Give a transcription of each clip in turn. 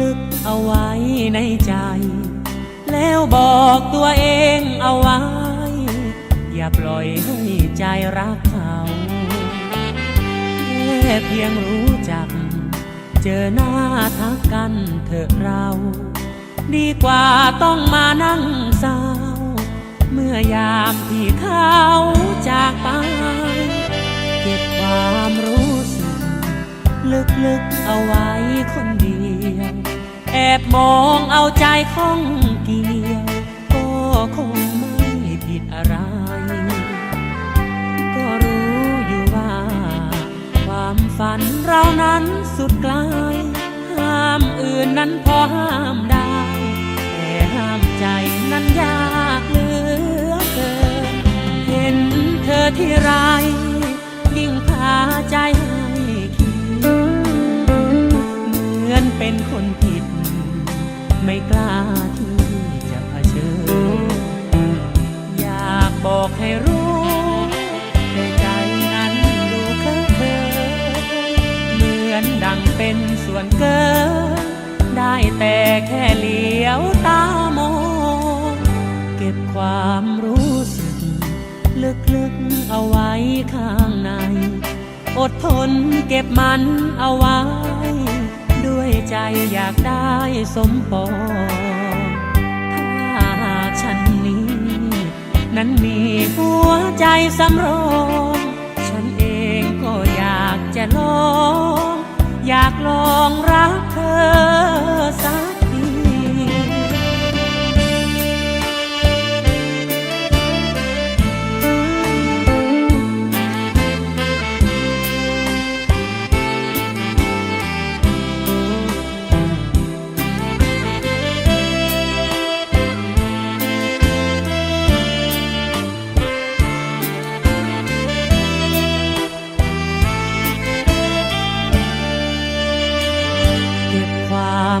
ลึกๆเอาไว้ในใจ แล้วบอกตัวเองเอาไว้ อย่าปล่อยให้ใจรักเขาแค่เพียงรู้จัก เจอหน้าทักกันเถอะเรา ดีกว่าต้องมานั่งเศร้า เมื่อยามที่เขา ลึกเอาไว้คนเดียว แอบมองเอาใจข้องเกี่ยว ก็คงไม่ผิดอะไร ก็รู้อยู่ว่า ความฝันเรานั้นสุดไกล ห้ามอื่นนั้นพอห้ามได้ แต่ห้ามใจนั้นยากเหลือเกิน เห็นเธอที่ไร ไม่กล้าที่จะเผชิญ อยากบอกให้รู้แต่ใจนั้นดูเคินเหมือนดังเป็นส่วนเกิน ได้แต่แค่เหลียวตามอง เก็บความรู้สึก ลึกๆเอาไว้ข้างใน อดทนเก็บมันเอาไว้ อยากได้สมปอง ถ้าฉันนี้ นั้นมีหัวใจสำรองฉันเองก็อยากจะลอง อยากลองรัก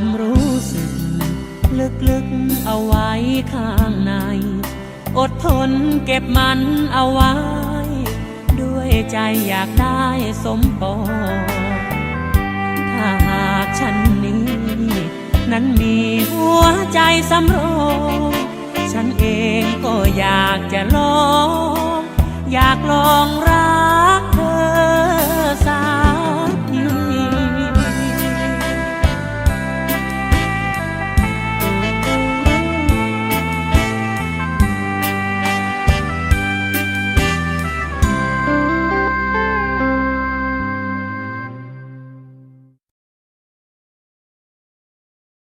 ความรู้สึก ลึกๆเอาไว้ข้างใน อดทนเก็บมันเอาไว้ ด้วยใจอยากได้สมปองถ้าหากฉันนี้ นั้นมีหัวใจสำรองฉันเองก็อยากจะลอง อยากลองรัก